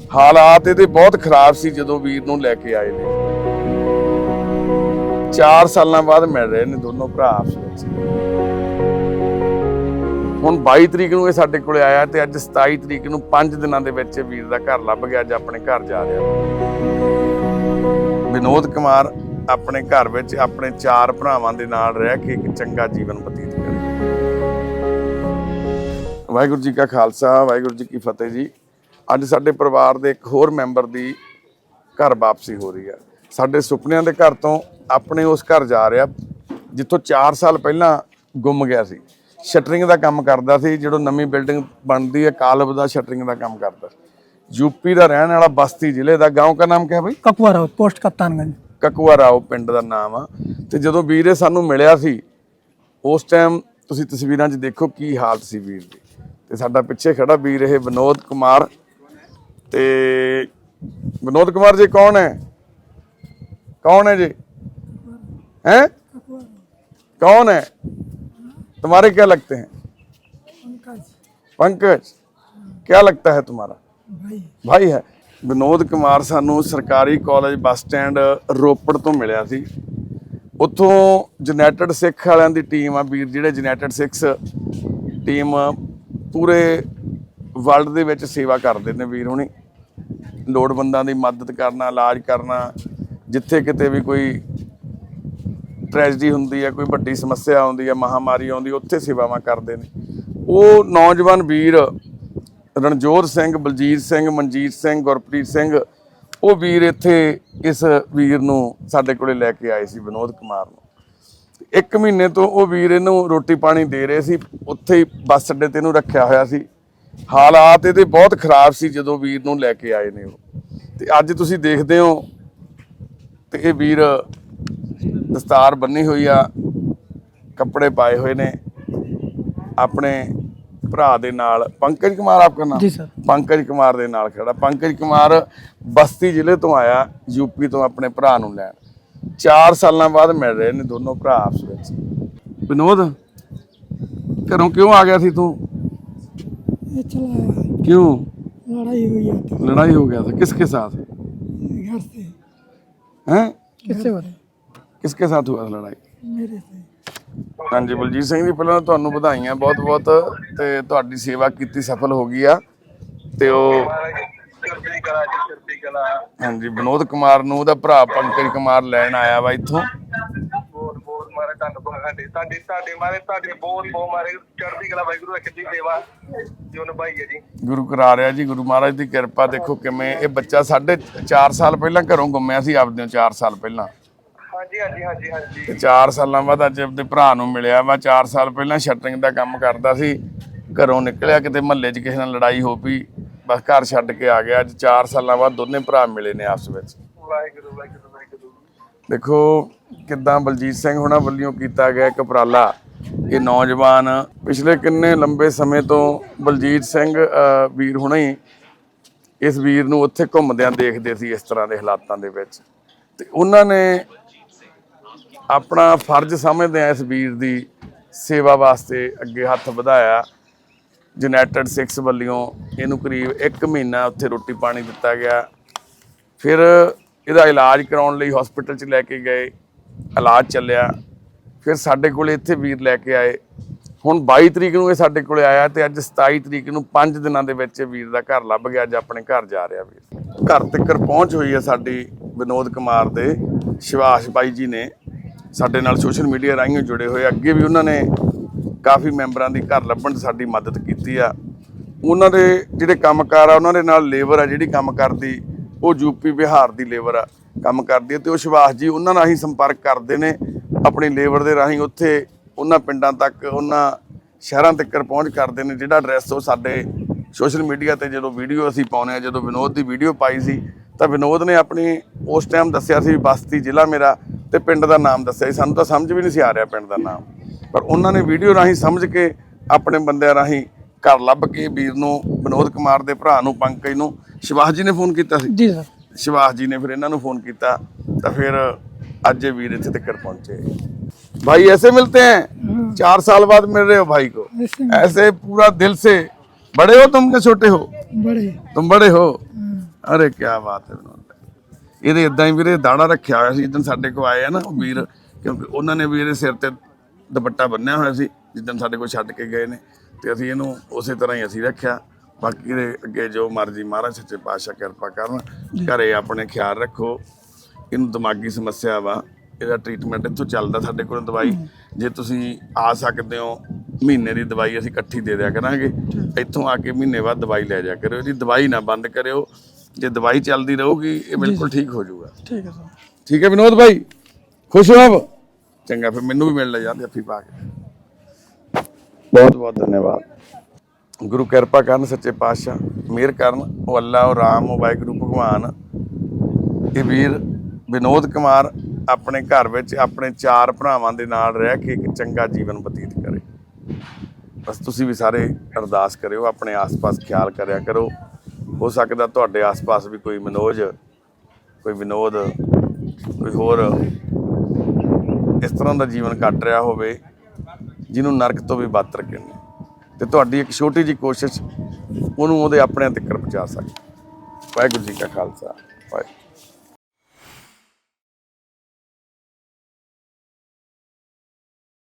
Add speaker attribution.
Speaker 1: ਹਾਲਾਤ ਇਹਦੇ ਬਹੁਤ ਖਰਾਬ ਸੀ ਜਦੋਂ ਵੀਰ ਨੂੰ ਲੈ ਕੇ ਆਏ ਨੇ। 4 ਸਾਲਾਂ ਬਾਅਦ ਮਿਲ ਰਹੇ ਨੇ ਦੋਨੋਂ ਭਰਾ ਆਪਸ ਵਿੱਚ। ਹੁਣ 22 ਤਰੀਕ ਨੂੰ ਇਹ ਸਾਡੇ ਕੋਲੇ ਆਇਆ ਤੇ ਅੱਜ 27 ਤਰੀਕ ਨੂੰ 5 ਦਿਨਾਂ ਦੇ ਵਿੱਚ ਵੀਰ ਦਾ ਘਰ ਲੱਭ ਗਿਆ, ਅੱਜ ਆਪਣੇ ਘਰ ਜਾ ਰਿਹਾ। ਵਿਨੋਦ ਕੁਮਾਰ ਆਪਣੇ ਘਰ ਵਿੱਚ ਆਪਣੇ ਚਾਰ ਭਰਾਵਾਂ ਦੇ ਨਾਲ ਰਹਿ ਕੇ ਇੱਕ ਚੰਗਾ ਜੀਵਨ ਬਤੀਤ ਕਰੇ। ਵਾਹਿਗੁਰੂ ਜੀ ਕਾ ਖਾਲਸਾ, ਵਾਹਿਗੁਰੂ ਜੀ ਕੀ ਫਤਿਹ ਜੀ। ਅੱਜ ਸਾਡੇ ਪਰਿਵਾਰ ਦੇ ਇੱਕ ਹੋਰ ਮੈਂਬਰ ਦੀ ਘਰ ਵਾਪਸੀ ਹੋ ਰਹੀ ਹੈ। ਸਾਡੇ ਸੁਪਨਿਆਂ ਦੇ ਘਰ ਤੋਂ ਆਪਣੇ ਉਸ ਘਰ ਜਾ ਰਿਹਾ ਜਿੱਥੋਂ 4 ਸਾਲ ਪਹਿਲਾਂ ਗੁੰਮ ਗਿਆ ਸੀ। ਸ਼ਟਰਿੰਗ ਦਾ ਕੰਮ ਕਰਦਾ ਸੀ ਜਦੋਂ ਨਵੀਂ ਬਿਲਡਿੰਗ ਬਣਦੀ ਹੈ ਕਾਲਬ ਦਾ ਸ਼ਟਰਿੰਗ ਦਾ ਕੰਮ ਕਰਦਾ। ਯੂਪੀ ਦਾ ਰਹਿਣ ਵਾਲਾ ਬਸਤੀ ਜ਼ਿਲ੍ਹੇ ਦਾ ਗਾਉਂ ਦਾ ਨਾਮ ਕਿਹਾ ਹੈ ਬਈ?
Speaker 2: ਕਕੂਆਰਾਓ ਪੋਸਟ
Speaker 1: ਕਪਤਾਨਗੰਜ। ਕਕੂਆਰਾਓ ਪਿੰਡ ਦਾ ਨਾਮ ਆ। ਤੇ ਜਦੋਂ ਵੀਰ ਇਹ ਸਾਨੂੰ ਮਿਲਿਆ ਸੀ ਉਸ ਟਾਈਮ ਤੁਸੀਂ ਤਸਵੀਰਾਂ 'ਚ ਦੇਖੋ ਕੀ ਹਾਲਤ ਸੀ ਵੀਰ ਦੀ। ਤੇ ਸਾਡਾ ਪਿੱਛੇ ਖੜਾ ਵੀਰ ਇਹ ਵਿਨੋਦ ਕੁਮਾਰ ਤੇ ਵਿਨੋਦ ਕੁਮਾਰ ਜੀ ਕੌਣ ਹੈ ਕੌਣ ਹੈ ਜੀ हैं कौन है तुम्हारे क्या लगते हैं पंकज क्या लगता है तुम्हारा ਭਾਈ ਹੈ ਵਿਨੋਦ ਕੁਮਾਰ ਸਾਨੂੰ ਸਰਕਾਰੀ ਕਾਲਜ ਬੱਸ ਸਟੈਂਡ ਰੋਪੜ ਤੋਂ ਮਿਲਿਆ ਸੀ ਉੱਥੋਂ ਜਨੈਟਡ ਸਿੱਖ ਵਾਲਿਆਂ ਦੀ ਟੀਮ ਆ ਵੀਰ ਜਿਹੜੇ ਜਨੈਟਡ ਸਿੱਖਸ ਟੀਮ ਪੂਰੇ ਵਰਲਡ ਦੇ ਵਿੱਚ ਸੇਵਾ ਕਰਦੇ ਨੇ ਵੀਰ ਹੁਣੀ ਲੋੜਵੰਦਾਂ ਦੀ ਮਦਦ ਕਰਨਾ, ਇਲਾਜ ਕਰਨਾ, ਜਿੱਥੇ ਕਿਤੇ ਵੀ ਕੋਈ ਟ੍ਰੈਜਡੀ ਹੁੰਦੀ ਹੈ, ਕੋਈ ਵੱਡੀ ਸਮੱਸਿਆ ਆਉਂਦੀ ਹੈ, ਮਹਾਮਾਰੀ ਆਉਂਦੀ, ਉੱਥੇ ਸੇਵਾਵਾਂ ਕਰਦੇ ਨੇ। ਉਹ ਨੌਜਵਾਨ ਵੀਰ ਰਣਜੋਤ ਸਿੰਘ, ਬਲਜੀਤ ਸਿੰਘ, ਮਨਜੀਤ ਸਿੰਘ, ਗੁਰਪ੍ਰੀਤ ਸਿੰਘ, ਉਹ ਵੀਰ ਇੱਥੇ ਇਸ ਵੀਰ ਨੂੰ ਸਾਡੇ ਕੋਲੇ ਲੈ ਕੇ ਆਏ ਸੀ, ਵਿਨੋਦ ਕੁਮਾਰ ਨੂੰ। ਇੱਕ ਮਹੀਨੇ ਤੋਂ ਉਹ ਵੀਰ ਇਹਨੂੰ ਰੋਟੀ ਪਾਣੀ ਦੇ ਰਹੇ ਸੀ, ਉੱਥੇ ਹੀ ਬੱਸ ਅੱਡੇ ਤੇ ਇਹਨੂੰ ਰੱਖਿਆ ਹੋਇਆ ਸੀ। ਹਾਲਾਤ ਇਹਦੇ ਬਹੁਤ ਖਰਾਬ ਸੀ ਜਦੋਂ ਵੀਰ ਨੂੰ ਲੈ ਕੇ ਆਏ ਨੇ ਉਹ। ਤੇ ਅੱਜ ਤੁਸੀਂ ਦੇਖਦੇ ਹੋ ਤੇ ਇਹ ਵੀਰ ਦਸਤਾਰ ਬੰਨੀ ਹੋਈ ਆ ਕੱਪੜੇ ਪਾਏ ਹੋਏ ਨੇ। ਆਪਣੇ ਭਰਾ ਦੇ ਨਾਲ ਪੰਕਜ ਕੁਮਾਰ ਆਪ ਨਾਮ?
Speaker 2: ਜੀ ਸਰ।
Speaker 1: ਪੰਕਜ ਕੁਮਾਰ ਦੇ ਨਾਲ ਖੜਾ। ਪੰਕਜ ਕੁਮਾਰ ਬਸਤੀ ਜ਼ਿਲ੍ਹੇ ਤੋਂ ਆਇਆ ਯੂਪੀ ਤੋਂ ਆਪਣੇ ਭਰਾ ਨੂੰ ਲੈਣ। 4 ਸਾਲਾਂ ਬਾਅਦ ਮਿਲ ਰਹੇ ਨੇ ਦੋਨੋਂ ਭਰਾ ਆਪਸ ਵਿੱਚ। ਵਿਨੋਦ ਘਰੋਂ ਕਿਉਂ ਆ ਗਿਆ ਸੀ ਤੂੰ?
Speaker 2: ये चला
Speaker 1: क्यों
Speaker 2: लड़ाई हुई है तो
Speaker 1: लड़ाई हो गया था किसके साथ
Speaker 2: घर से
Speaker 1: हैं
Speaker 2: किससे हो रहे
Speaker 1: किसके साथ हुआ था लड़ाई
Speaker 2: मेरे से
Speaker 1: ਹਾਂਜੀ ਬਲਜੀਤ ਸਿੰਘ ਜੀ ਪਹਿਲਾਂ ਤਾਂ ਤੁਹਾਨੂੰ ਵਧਾਈਆਂ ਬਹੁਤ ਬਹੁਤ ਤੇ ਤੁਹਾਡੀ ਸੇਵਾ ਕੀਤੀ ਸਫਲ ਹੋ ਗਈ ਆ ਤੇ ਉਹ
Speaker 3: ਚੜ੍ਹਦੀ ਕਲਾ ਜੀ ਚੜ੍ਹਦੀ ਕਲਾ
Speaker 1: ਹਾਂਜੀ ਵਿਨੋਦ ਕੁਮਾਰ ਨੂੰ ਉਹਦਾ ਭਰਾ ਪੰਕਜ ਕੁਮਾਰ ਲੈਣ ਆਇਆ ਵਾ ਇੱਥੋਂ
Speaker 3: ਬਹੁਤ ਬਹੁਤ ਮਾਰੇ ਧੰਨ ਤੁਹਾਡੇ ਤੁਹਾਡੀ ਤੁਹਾਡੇ ਮਾਰੇ ਤੁਹਾਡੇ ਬਹੁਤ ਬਹੁਤ ਮਾਰੇ ਚੜ੍ਹਦੀ ਕਲਾ ਵਾਹਿਗੁਰੂ ਰੱਖੀ ਸੇਵਾ ਹੈ ਜੀ।
Speaker 1: ਗੁਰੂ ਕਰਾ ਰਿਹਾ ਜੀ ਗੁਰੂ ਮਹਾਰਾਜ ਦੀ ਕਿਰਪਾ ਦੇਖੋ ਕਿਵੇਂ ਇਹ ਬੱਚਾ ਸਾਢੇ 4 ਸਾਲ ਪਹਿਲਾਂ ਘਰੋਂ ਗੁੰਮਿਆ ਸੀ ਆਪਦੇ 4 ਸਾਲ ਪਹਿਲਾਂ।
Speaker 3: ਹਾਂਜੀ ਹਾਂਜੀ ਹਾਂਜੀ ਹਾਂਜੀ।
Speaker 1: ਤੇ 4 ਸਾਲਾਂ ਬਾਅਦ ਅੱਜ ਆਪਦੇ ਭਰਾ ਨੂੰ ਮਿਲਿਆ ਵਾ 4 ਸਾਲ ਪਹਿਲਾਂ ਸ਼ਟਰਿੰਗ ਦਾ ਕੰਮ ਕਰਦਾ ਸੀ ਘਰੋਂ ਨਿਕਲਿਆ ਕਿਤੇ ਮਹੱਲੇ 'ਚ ਕਿਸੇ ਨਾਲ ਲੜਾਈ ਹੋ ਪਈ ਬਸ ਘਰ ਛੱਡ ਕੇ ਆ ਗਿਆ ਅੱਜ 4 ਸਾਲਾਂ ਬਾਅਦ ਦੋਨੇ ਭਰਾ ਮਿਲੇ ਨੇ ਆਪਸ ਵਿੱਚ।
Speaker 3: ਵਾਹਿਗੁਰੂ ਵਾਹਿਗੁਰੂ ਵਾਹਿਗੁਰੂ।
Speaker 1: ਦੇਖੋ ਕਿੱਦਾਂ ਬਲਜੀਤ ਸਿੰਘ ਹੁਣਾਂ ਵੱਲੋਂ ਕੀਤਾ ਗਿਆ ਇੱਕ ਉਪਰਾਲਾ ਇਹ ਨੌਜਵਾਨ ਪਿਛਲੇ ਕਿੰਨੇ ਲੰਬੇ ਸਮੇਂ ਤੋਂ ਬਲਜੀਤ ਸਿੰਘ ਵੀਰ ਹੁਣੇ ਇਸ ਵੀਰ ਨੂੰ ਉੱਥੇ ਘੁੰਮਦਿਆਂ ਦੇਖਦੇ ਸੀ ਇਸ ਤਰ੍ਹਾਂ ਦੇ ਹਾਲਾਤਾਂ ਦੇ ਵਿੱਚ। ਤੇ ਉਹਨਾਂ ਨੇ ਆਪਣਾ ਫਰਜ਼ ਸਮਝਦੇ ਆ ਇਸ ਵੀਰ ਦੀ ਸੇਵਾ ਵਾਸਤੇ ਅੱਗੇ ਹੱਥ ਵਧਾਇਆ। ਯੂਨਾਈਟਿਡ ਸਿਕਸ ਵੱਲੋਂ ਇਹਨੂੰ ਕਰੀਬ 1 ਮਹੀਨਾ ਉੱਥੇ ਰੋਟੀ ਪਾਣੀ ਦਿੱਤਾ ਗਿਆ। ਫਿਰ ਇਹਦਾ ਇਲਾਜ ਕਰਾਉਣ ਲਈ ਹਸਪੀਟਲ 'ਚ ਲੈ ਕੇ ਗਏ। ਇਲਾਜ ਚੱਲਿਆ। ਫਿਰ ਸਾਡੇ ਕੋਲੇ ਇੱਥੇ ਵੀਰ ਲੈ ਕੇ ਆਏ। ਹੁਣ 22 ਤਰੀਕ ਨੂੰ ਇਹ ਸਾਡੇ ਕੋਲੇ ਆਇਆ ਤੇ ਅੱਜ 27 ਤਰੀਕ ਨੂੰ 5 ਦਿਨਾਂ ਦੇ ਵਿੱਚ ਇਹ ਵੀਰ ਦਾ ਘਰ ਲੱਭ ਗਿਆ, ਅੱਜ ਆਪਣੇ ਘਰ ਜਾ ਰਿਹਾ ਵੀਰ। ਘਰ ਤੱਕ ਪਹੁੰਚ ਹੋਈ ਹੈ ਸਾਡੀ ਵਿਨੋਦ ਕੁਮਾਰ ਦੇ, ਸ਼ਿਵਾਸ਼ ਬਾਈ ਜੀ ਨੇ। ਸਾਡੇ ਨਾਲ ਸੋਸ਼ਲ ਮੀਡੀਆ ਰਾਹੀਂ ਜੁੜੇ ਹੋਏ ਅੱਗੇ ਵੀ ਉਹਨਾਂ ਨੇ ਕਾਫੀ ਮੈਂਬਰਾਂ ਦੀ ਘਰ ਲੱਭਣ 'ਚ ਸਾਡੀ ਮਦਦ ਕੀਤੀ ਆ। ਉਹਨਾਂ ਦੇ ਜਿਹੜੇ ਕੰਮਕਾਰ ਆ, ਉਹਨਾਂ ਦੇ ਨਾਲ ਲੇਬਰ ਆ, ਜਿਹੜੀ ਕੰਮ ਕਰਦੀ, ਉਹ ਯੂਪੀ ਬਿਹਾਰ ਦੀ ਲੇਬਰ ਆ, ਕੰਮ ਕਰਦੀ ਹੈ ਤੇ ਉਹ ਸੁਭਾਸ਼ ਜੀ, ਉਹਨਾਂ ਨਾਲ ਹੀ ਸੰਪਰਕ ਕਰਦੇ ਨੇ। ਆਪਣੀ ਲੇਬਰ ਦੇ ਰਾਹੀਂ ਉੱਥੇ ਉਹਨਾਂ ਪਿੰਡਾਂ ਤੱਕ ਉਹਨਾਂ ਸ਼ਹਿਰਾਂ ਤੱਕ ਪਹੁੰਚ ਕਰਦੇ ਨੇ ਜਿਹੜਾ ਐਡਰੈਸ ਉਹ ਸਾਡੇ ਸੋਸ਼ਲ ਮੀਡੀਆ ਤੇ ਜਦੋਂ ਵੀਡੀਓ ਅਸੀਂ ਪਾਉਨੇ ਆ ਜਦੋਂ ਵਿਨੋਦ ਦੀ ਵੀਡੀਓ ਪਾਈ ਸੀ ਤਾਂ ਵਿਨੋਦ ਨੇ ਆਪਣੀ ਉਸ ਟਾਈਮ ਦੱਸਿਆ ਸੀ ਬਸਤੀ ਜ਼ਿਲ੍ਹਾ ਮੇਰਾ ਤੇ ਪਿੰਡ ਦਾ ਨਾਮ ਦੱਸਿਆ ਸੀ। ਸਾਨੂੰ ਤਾਂ ਸਮਝ ਵੀ ਨਹੀਂ ਸੀ ਆ ਰਿਹਾ ਪਿੰਡ ਦਾ ਨਾਮ। ਪਰ ਉਹਨਾਂ ਨੇ ਵੀਡੀਓ ਰਾਹੀਂ ਸਮਝ ਕੇ ਆਪਣੇ ਬੰਦਿਆਂ ਰਾਹੀਂ ਘਰ ਲੱਭ ਕੇ ਵੀਰ ਨੂੰ ਵਿਨੋਦ ਕੁਮਾਰ ਦੇ ਭਰਾ ਨੂੰ ਪੰਕਜ ਨੂੰ ਸ਼ਿਵਾਸ ਜੀ ਨੇ ਫੋਨ ਕੀਤਾ ਸੀ?
Speaker 2: ਜੀ ਸਰ।
Speaker 1: ਸ਼ਿਵਾਸ ਜੀ ਨੇ ਫਿਰ ਇਹਨਾਂ ਨੂੰ ਫੋਨ ਕੀਤਾ ਤਾਂ ਫਿਰ आज ये वीर इतने तक पहुंचे भाई ऐसे मिलते हैं चार साल बाद मिल रहे हो भाई को
Speaker 2: ऐसे
Speaker 1: ऐसे पूरा दिल से बड़े हो तुम क्या छोटे हो
Speaker 2: बड़े
Speaker 1: तुम बड़े हो ਅਰੇ ਕੀ ਬਾਤ ਹੈ ਵਿਨੋਦ ਭਾਈ। ਇਹਦੇ ਇਦਾਂ ਹੀ ਵੀਰੇ ਦਾੜਾ ਰੱਖਿਆ ਹੋਇਆ ਸੀ ਜਿੱਦਣ ਸਾਡੇ ਕੋਲ ਆਏ ਆ ਨਾ ਉਹ ਵੀਰ ਕਿਉਂਕਿ ਉਹਨਾਂ ਨੇ ਵੀ ਇਹਦੇ ਸਿਰ ਤੇ ਦੁਪੱਟਾ ਬੰਨਿਆ ਹੋਇਆ ਸੀ ਜਿੱਦਣ ਸਾਡੇ ਕੋਲ ਛੱਡ ਕੇ ਗਏ ਨੇ ਤੇ ਅਸੀਂ ਇਹਨੂੰ ਉਸੇ ਤਰ੍ਹਾਂ ਹੀ ਅਸੀਂ ਰੱਖਿਆ ਬਾਕੀ ਦੇ ਅੱਗੇ ਜੋ ਮਰਜ਼ੀ ਮਹਾਰਾਜ ਸੱਚੇ ਪਾਤਸ਼ਾਹ ਕਿਰਪਾ ਕਰਨ ਘਰੇ ਆਪਣੇ ਖਿਆਲ ਰੱਖੋ ਇਹਨੂੰ ਦਿਮਾਗੀ ਸਮੱਸਿਆ ਵਾ ਇਹਦਾ ਟ੍ਰੀਟਮੈਂਟ ਇੱਥੋਂ ਚੱਲਦਾ ਸਾਡੇ ਕੋਲ ਦਵਾਈ। ਜੇ ਤੁਸੀਂ ਆ ਸਕਦੇ ਹੋ ਮਹੀਨੇ ਦੀ ਦਵਾਈ ਅਸੀਂ ਇਕੱਠੀ ਦੇ ਦਿਆ ਕਰਾਂਗੇ। ਇੱਥੋਂ ਆ ਕੇ ਮਹੀਨੇ ਬਾਅਦ ਦਵਾਈ ਲੈ ਜਾ ਕਰਿਓ। ਇਹਦੀ ਦਵਾਈ ਨਾ ਬੰਦ ਕਰਿਓ। ਜੇ ਦਵਾਈ ਚੱਲਦੀ ਰਹੂਗੀ ਇਹ ਬਿਲਕੁਲ ਠੀਕ ਹੋ ਜਾਊਗਾ।
Speaker 2: ਠੀਕ ਹੈ ਸਰ।
Speaker 1: ਠੀਕ ਹੈ ਵਿਨੋਦ ਭਾਈ? ਖੁਸ਼ ਹੋ ਆਪ? ਚੰਗਾ ਫਿਰ ਮੈਨੂੰ ਵੀ ਮਿਲ ਲੈ ਯਾਰ ਜੱਫੀ ਪਾ ਕੇ। ਬਹੁਤ ਬਹੁਤ ਧੰਨਵਾਦ। ਗੁਰੂ ਕਿਰਪਾ ਕਰਨ ਸੱਚੇ ਪਾਤਸ਼ਾਹ। ਮਿਹਰ ਕਰਨ। ਉਹ ਅੱਲਾ ਉਹ ਰਾਮ ਉਹ ਵਾਹਿਗੁਰੂ ਭਗਵਾਨ। ਇਹ ਵੀਰ ਵਿਨੋਦ ਕੁਮਾਰ ਆਪਣੇ ਘਰ ਵਿੱਚ ਆਪਣੇ ਚਾਰ ਭਰਾਵਾਂ ਦੇ ਨਾਲ ਰਹਿ ਕੇ ਇੱਕ ਚੰਗਾ ਜੀਵਨ ਬਤੀਤ ਕਰੇ। ਬਸ ਤੁਸੀਂ ਵੀ ਸਾਰੇ ਅਰਦਾਸ ਕਰਿਓ, ਆਪਣੇ ਆਸ-ਪਾਸ ਖਿਆਲ ਕਰਿਆ ਕਰੋ। ਹੋ ਸਕਦਾ ਤੁਹਾਡੇ ਆਸ-ਪਾਸ ਵੀ ਕੋਈ ਮਨੋਜ, ਕੋਈ ਵਿਨੋਦ, ਕੋਈ ਹੋਰ ਇਸ ਤਰ੍ਹਾਂ ਦਾ ਜੀਵਨ ਕੱਟ ਰਿਹਾ ਹੋਵੇ, ਜਿਹਨੂੰ ਨਰਕ ਤੋਂ ਵੀ ਬਦਤਰ ਕਹਿੰਦੇ ਤੇ ਤੁਹਾਡੀ ਇੱਕ ਛੋਟੀ ਜੀ ਕੋਸ਼ਿਸ਼, ਉਹਨੂੰ ਉਹਦੇ ਆਪਣੇ ਤੱਕ ਪਹੁੰਚਾ ਸਕੇ ਵਾਹਿਗੁਰੂ ਜੀ ਕਾ ਖਾਲਸਾ, ਵਾਹਿਗੁਰੂ।